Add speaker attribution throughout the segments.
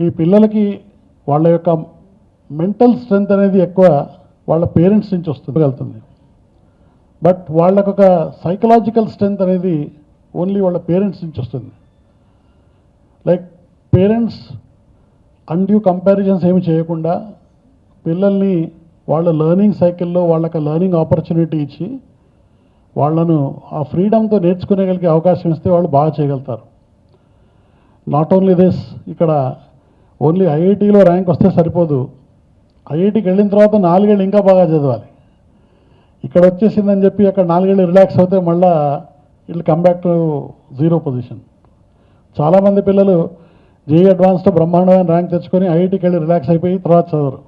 Speaker 1: ఈ పిల్లలకి వాళ్ళ యొక్క మెంటల్ స్ట్రెంగ్త్ అనేది ఎక్కువ వాళ్ళ పేరెంట్స్ నుంచి వస్తుంది బట్ వాళ్ళకు ఒక సైకలాజికల్ స్ట్రెంగ్త్ అనేది ఓన్లీ వాళ్ళ పేరెంట్స్ నుంచి వస్తుంది. లైక్ పేరెంట్స్ అన్డ్యూ కంపారిజన్స్ ఏమి చేయకుండా పిల్లల్ని వాళ్ళ లెర్నింగ్ సైకిల్లో వాళ్ళకి లెర్నింగ్ ఆపర్చునిటీ ఇచ్చి వాళ్ళను ఆ ఫ్రీడమ్తో నేర్చుకునేగలిగే అవకాశం ఇస్తే వాళ్ళు బాగా చేయగలుగుతారు. నాట్ ఓన్లీ దిస్ ఇక్కడ ఓన్లీ ఐఐటీలో ర్యాంక్ వస్తే సరిపోదు. ఐఐటికి వెళ్ళిన తర్వాత నాలుగేళ్ళు ఇంకా బాగా చదవాలి. ఇక్కడ వచ్చేసిందని చెప్పి అక్కడ నాలుగేళ్ళు రిలాక్స్ అవుతే మళ్ళా ఇట్లు కమ్ టు జీరో పొజిషన్ చాలామంది పిల్లలు జేఈ అడ్వాన్స్తో బ్రహ్మాండమైన ర్యాంక్ తెచ్చుకొని ఐఐటికి వెళ్ళి రిలాక్స్ అయిపోయి తర్వాత చదవరు.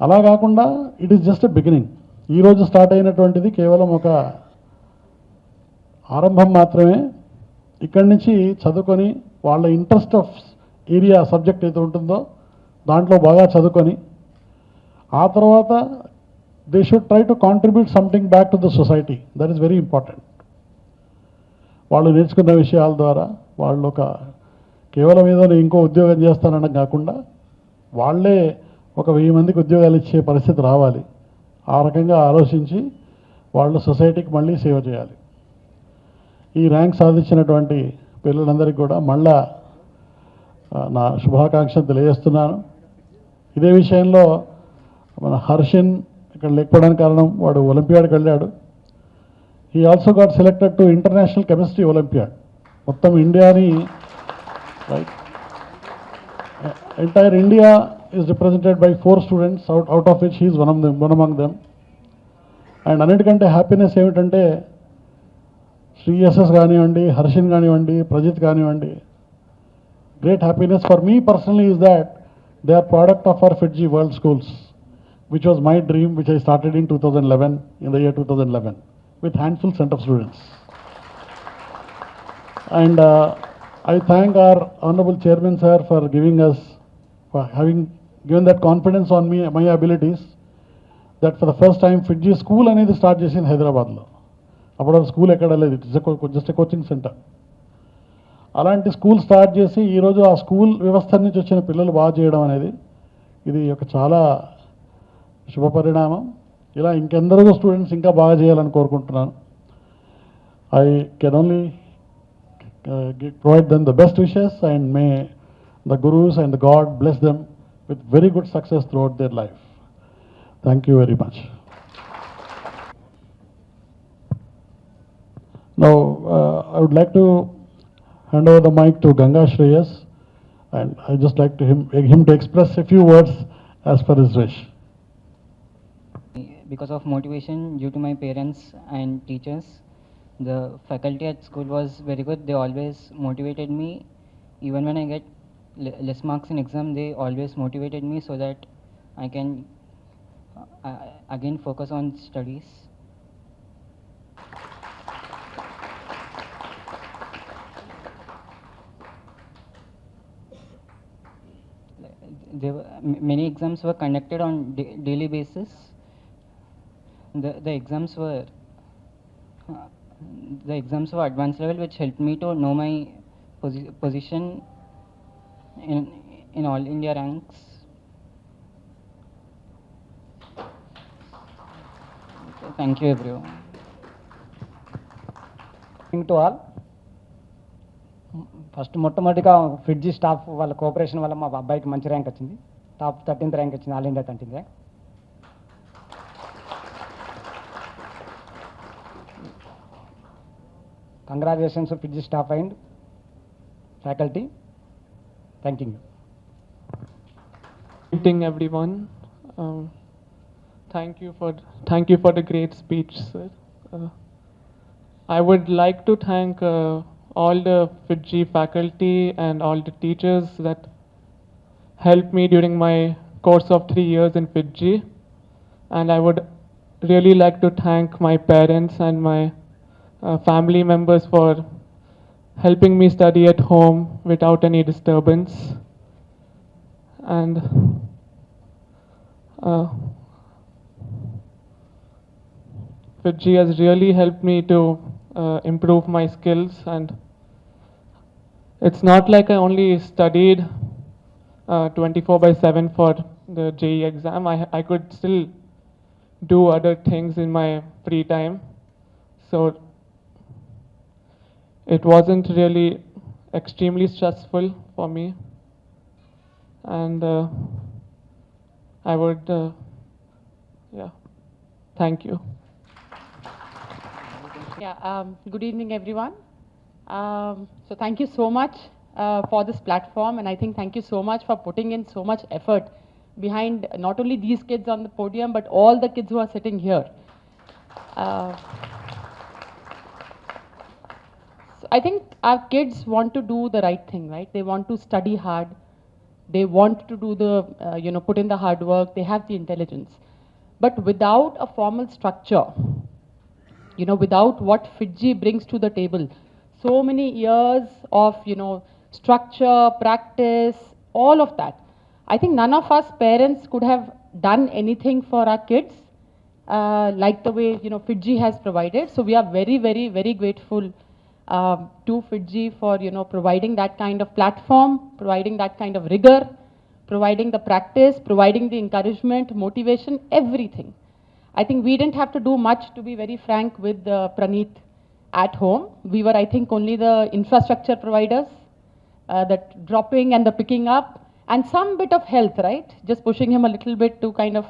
Speaker 1: అలా కాకుండా ఇట్ ఈస్ జస్ట్ బిగినింగ్ ఈరోజు స్టార్ట్ అయినటువంటిది కేవలం ఒక ఆరంభం మాత్రమే. ఇక్కడి నుంచి చదువుకొని వాళ్ళ ఇంట్రెస్ట్ ఆఫ్ ఏరియా సబ్జెక్ట్ అయితే ఉంటుందో దాంట్లో బాగా చదువుకొని ఆ తర్వాత they should try to contribute something back to the society that is very important వాళ్ళు నేర్చుకున్న విషయాల ద్వారా వాళ్ళు ఒక కేవలం ఏదో నేను ఇంకో ఉద్యోగం చేస్తానడం కాకుండా వాళ్ళే ఒక వెయ్యి మందికి ఉద్యోగాలు ఇచ్చే పరిస్థితి రావాలి. ఆ రకంగా ఆలోచించి వాళ్ళు సొసైటీకి మళ్ళీ సేవ చేయాలి. ఈ ర్యాంక్ సాధించినటువంటి పిల్లలందరికీ కూడా మళ్ళా నా శుభాకాంక్షలు తెలియజేస్తున్నాను. ఇదే విషయంలో మన హర్షిన్ ఇక్కడ లేకపోవడానికి కారణం వాడు ఒలింపియాడ్కి వెళ్ళాడు. He also got selected to international chemistry olympiad మొత్తం ఇండియాని right entire India is represented by four students out out of which he's one of them one among them and అన్నిటికంటే హ్యాపీనెస్ ఏమిటంటే శ్రీఎస్ఎస్ కానివ్వండి హర్షిన్ కానివ్వండి ప్రజిత్ కానివ్వండి great happiness for me personally is that they are product of our Fiji World Schools, which was my dream, which I started in 2011, in the year 2011, with handful set of students. And uh, I thank our honorable chairman sir for giving us, for having given that confidence on me, my abilities, that for the first time Fiji school అనేది start చేసింది హైదరాబాద్లో అప్పుడు school ఎక్కడ లేదు it's just coaching centre అలాంటి school start చేసి ఈరోజు ఆ స్కూల్ వ్యవస్థ నుంచి వచ్చిన పిల్లలు బాగా చేయడం అనేది ఇది ఒక చాలా శుభ పరిణామం. ఇలా ఇంకెందరో స్టూడెంట్స్ ఇంకా బాగా చేయాలని కోరుకుంటున్నాను. I can only provide them the best wishes and may the gurus and the god bless them with very good success throughout their life thank you very much now I would like to hand over the mic to Ganga Shreyas, and I just like to him, him to express a few words as per his wish.
Speaker 2: because of motivation due to my parents and teachers the faculty at school was very good. They always motivated me. Even when i get less marks in exam they always motivated me so that i can uh, again focus on studies many exams were conducted on da- daily basis the the exams were uh, the exams were advanced level which helped me to know my posi- position in in all india ranks Okay, thank you everyone
Speaker 3: thing to all first మొట్టమొదటిగా FIITJEE staff వాళ్ళ cooperation వల్ల మా అబ్బాయికి మంచి rank వచ్చింది top thirteenth rank వచ్చింది all India thirteenth rank congratulations FIITJEE staff and faculty thank you
Speaker 4: evening everyone um, thank you for thank you for the great speech sir uh, i would like to thank uh, all the fiji faculty and all the teachers that helped me during my course of 3 years in fiji. And i would really like to thank my parents and my uh, family members for helping me study at home without any disturbance. And uh, Fiji has really helped me to uh, improve my skills. And it's not like I only studied uh, 24 by 7 for the JE exam. I, I could still do other things in my free time. So it wasn't really extremely stressful for me. And uh, I would, uh, yeah, thank you.
Speaker 5: Yeah, um, good evening, everyone. Um, so thank you so much for this platform, and I think thank you so much for putting in so much effort behind not only these kids on the podium, but all the kids who are sitting here. Uh, so I think our kids want to do the right thing, right? They want to study hard. They want to do the, uh, you know, put in the hard work. They have the intelligence. But without a formal structure, you know, without what Fiji brings to the table, so many years of, you know, structure, practice, all of that. I think none of us parents could have done anything for our kids uh, like the way, you know, Fiji has provided. So we are very, very, very grateful um, to Fiji for, you know, providing that kind of platform, providing that kind of rigor, providing the practice, providing the encouragement, motivation, everything. I think we didn't have to do much, to be very frank, with uh, Praneeth at home. We were, I think, only the infrastructure providers, uh, that dropping and the picking up, and some bit of health, right? Just pushing him a little bit to kind of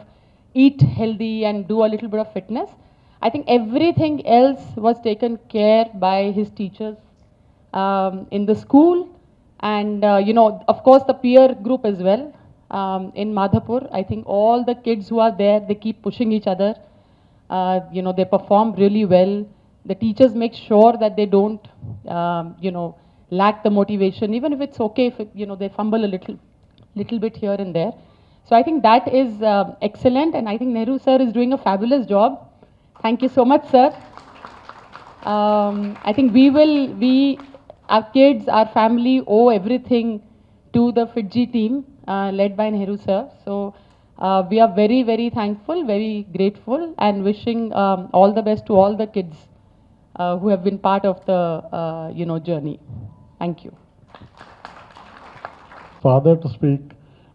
Speaker 5: eat healthy and do a little bit of fitness. I think everything else was taken care by his teachers um, in the school, and uh, you know, of course, the peer group as well um, in Madhapur. I think all the kids who are there, they keep pushing each other. Uh, you know, they perform really well. The teachers make sure that they don't, um, you know, lack the motivation, even if it's okay if you know they fumble a little, little bit here and there. So I think that is uh, excellent, and I think Nehru sir is doing a fabulous job. Thank you so much, sir. Um, I think we will, we, our kids, our family owe everything to the Fiji team uh, led by Nehru sir. So uh, we are very, very thankful, very grateful, and wishing um, all the best to all the kids uh, who have been part of the, uh, you know, journey. Thank you.
Speaker 1: father to speak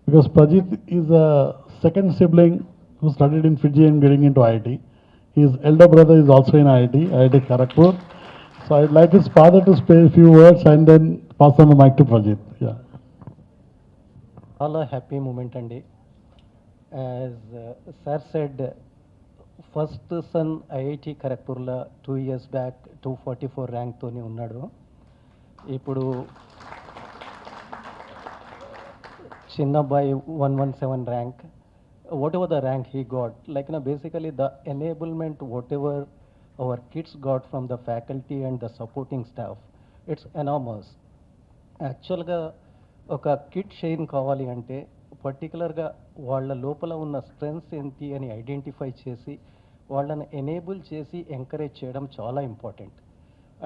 Speaker 1: because Prajit is a second sibling who studied in Fiji and getting into IIT. His elder brother is also in IIT, IIT Kharagpur. So I'd like his father to say a few words and then pass on the mic to Prajit. Yeah.
Speaker 6: చాలా happy moment అండి as sir said first son IIT ఖరగ్పూర్లో two years back two forty four ర్యాంక్తోనే ఉన్నాడు ఇప్పుడు చిన్నబ్బాయి one one seven rank. Whatever the rank he got like నా basically the enablement whatever our kids got from the faculty and the supporting staff it's enormous యాక్చువల్గా ఒక kit shine కావాలి అంటే పర్టికులర్గా వాళ్ళ లోపల ఉన్న స్ట్రెంగ్స్ ఏంటి అని ఐడెంటిఫై చేసి వాళ్ళని ఎనేబుల్ చేసి ఎంకరేజ్ చేయడం చాలా ఇంపార్టెంట్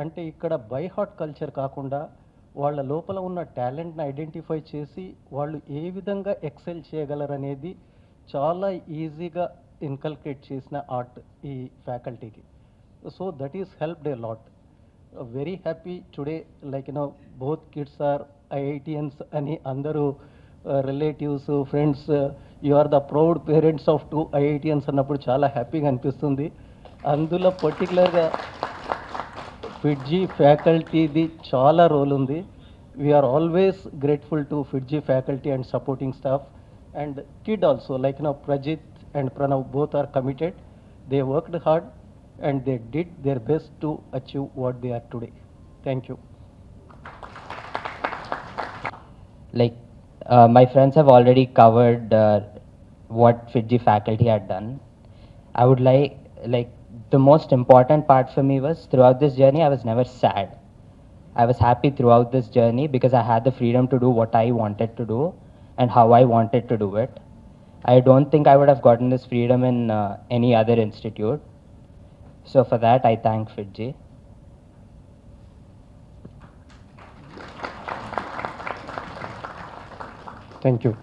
Speaker 6: అంటే ఇక్కడ బై హార్ట్ కల్చర్ కాకుండా వాళ్ళ లోపల ఉన్న టాలెంట్ని ఐడెంటిఫై చేసి వాళ్ళు ఏ విధంగా ఎక్సెల్ చేయగలరనేది చాలా ఈజీగా ఇన్కల్కేట్ చేసిన ఆర్ట్ ఈ ఫ్యాకల్టీకి. So that is helped a lot. Very happy today like you know both kids are IITians అని అందరూ relatives friends you are the proud parents of two IITians అన్నప్పుడు చాలా హ్యాపీగా అనిపిస్తుంది. అందులో పర్టికులర్గా ఫిడ్జీ ఫ్యాకల్టీది చాలా రోల్ ఉంది we are always grateful to FIITJEE faculty and supporting staff and kid also like no Prajith and Pranav both are committed they worked hard and they did their best to achieve what they are today. Thank you.
Speaker 2: like uh, my friends have already covered uh, what Fiji faculty had done. I would like like the most important part for me was throughout this journey I was never sad. I was happy throughout this journey because I had the freedom to do what I wanted to do and how I wanted to do it. I don't think I would have gotten this freedom in uh, any other institute. So for that I thank Fiji.
Speaker 6: Thank you.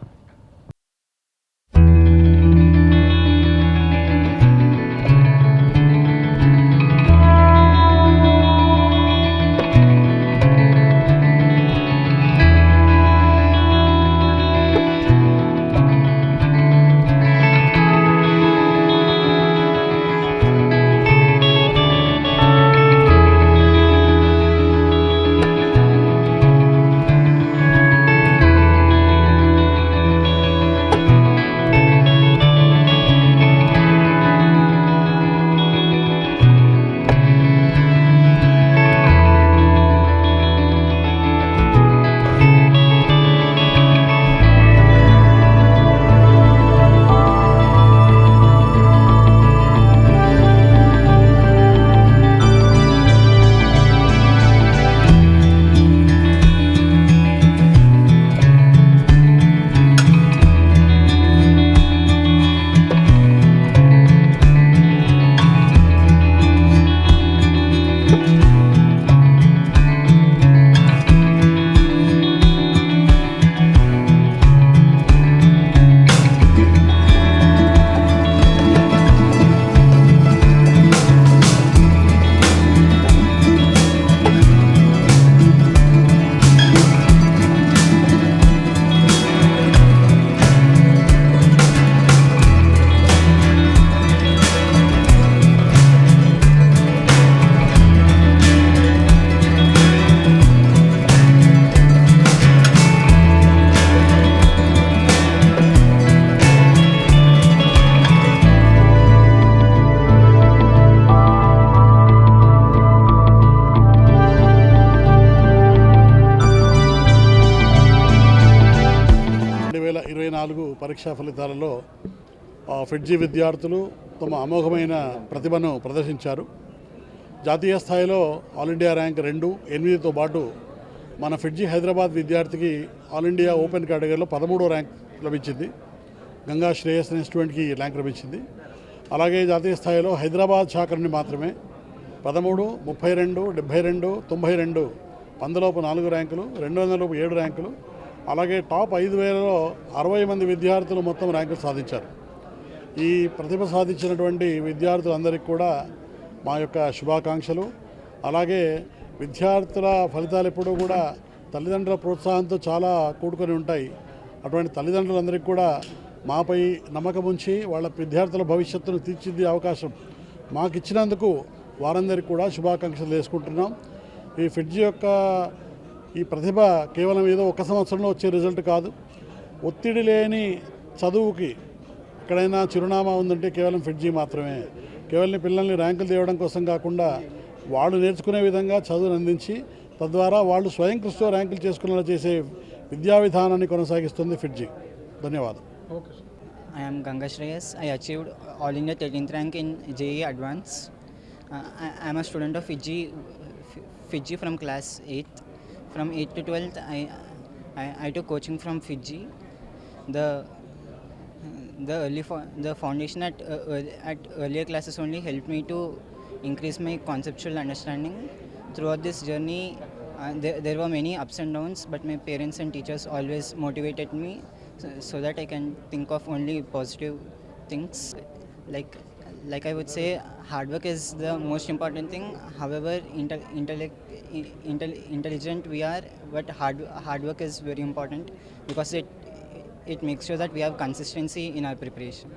Speaker 1: పరీక్షా ఫలితాలలో ఫిడ్జీ విద్యార్థులు తమ అమోఘమైన ప్రతిభను ప్రదర్శించారు. జాతీయ స్థాయిలో all India rank రెండు ఎనిమిదితో పాటు మన ఫిడ్జీ హైదరాబాద్ విద్యార్థికి ఆల్ ఇండియా ఓపెన్ కేటగిరీలో పదమూడో ర్యాంక్ లభించింది. గంగా శ్రేయస్ అనే స్టూడెంట్కి ర్యాంక్ లభించింది. అలాగే జాతీయ స్థాయిలో హైదరాబాద్ శాఖ నుండి మాత్రమే పదమూడు ముప్పై రెండు డెబ్భై రెండు తొంభై రెండు వందలోపు నాలుగు ర్యాంకులు రెండు వందలలోపు ఏడు ర్యాంకులు అలాగే టాప్ ఐదు వేలలో అరవై మంది విద్యార్థులు మొత్తం ర్యాంకులు సాధించారు. ఈ ప్రతిభ సాధించినటువంటి విద్యార్థులందరికీ కూడా మా యొక్క శుభాకాంక్షలు. అలాగే విద్యార్థుల ఫలితాలు ఎప్పుడూ కూడా తల్లిదండ్రుల ప్రోత్సాహంతో చాలా కూడుకొని ఉంటాయి. అటువంటి తల్లిదండ్రులందరికీ కూడా మాపై నమ్మకం ఉంచి వాళ్ళ విద్యార్థుల భవిష్యత్తును తీర్చిదిద్దే అవకాశం మాకు ఇచ్చినందుకు వారందరికీ కూడా శుభాకాంక్షలు వేసుకుంటున్నాం ఈ ఫిడ్జి యొక్క ఈ ప్రతిభ కేవలం ఏదో ఒక సంవత్సరంలో వచ్చే రిజల్ట్ కాదు. ఒత్తిడి లేని చదువుకి ఎక్కడైనా చిరునామా ఉందంటే కేవలం ఫిడ్జీ మాత్రమే. కేవలం పిల్లల్ని ర్యాంకులు తేవడం కోసం కాకుండా వాళ్ళు నేర్చుకునే విధంగా చదువును అందించి తద్వారా వాళ్ళు స్వయం కృషితో ర్యాంకులు చేసుకునేలా చేసే విద్యా విధానాన్ని కొనసాగిస్తుంది ఫిడ్జీ ధన్యవాదాలు.
Speaker 2: I am Ganga Shreyas. I achieved All India 13th rank in JEE Advance. Uh, I I am a student of Fiji, F- Fiji from class 8th. To 12th, I, I, I took coaching from Fiji. The the early fo- the foundation at uh, at earlier classes only helped me to increase my conceptual understanding. Throughout this journey, uh, there, there were many ups and downs, but my parents and teachers always motivated me so, so that I can think of only positive things. Like like I would say, hard work is the most important thing. However, intel- intellect, intel- intelligent we are, but hard hard work is very important because it it makes sure that we have consistency in our preparation.